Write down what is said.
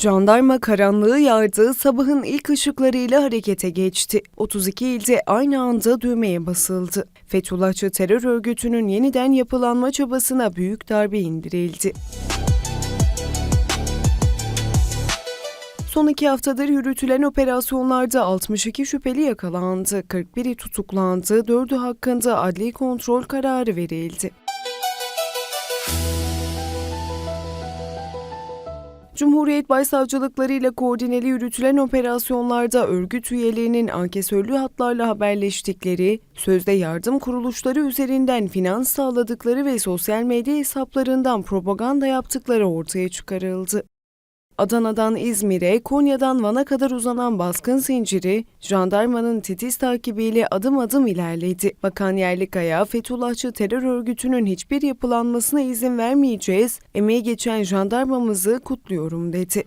Jandarma karanlığı yardı, sabahın ilk ışıklarıyla harekete geçti. 32 ilde aynı anda düğmeye basıldı. Fethullahçı terör örgütünün yeniden yapılanma çabasına büyük darbe indirildi. Son iki haftadır yürütülen operasyonlarda 62 şüpheli yakalandı, 41'i tutuklandı, 4'ü hakkında adli kontrol kararı verildi. Cumhuriyet Başsavcılıkları ile koordineli yürütülen operasyonlarda örgüt üyelerinin ankesörlü hatlarla haberleştikleri, sözde yardım kuruluşları üzerinden finans sağladıkları ve sosyal medya hesaplarından propaganda yaptıkları ortaya çıkarıldı. Adana'dan İzmir'e, Konya'dan Van'a kadar uzanan baskın zinciri, jandarmanın titiz takibiyle adım adım ilerledi. Bakan Yerlikaya, Fethullahçı terör örgütünün hiçbir yapılanmasına izin vermeyeceğiz, emeği geçen jandarmamızı kutluyorum dedi.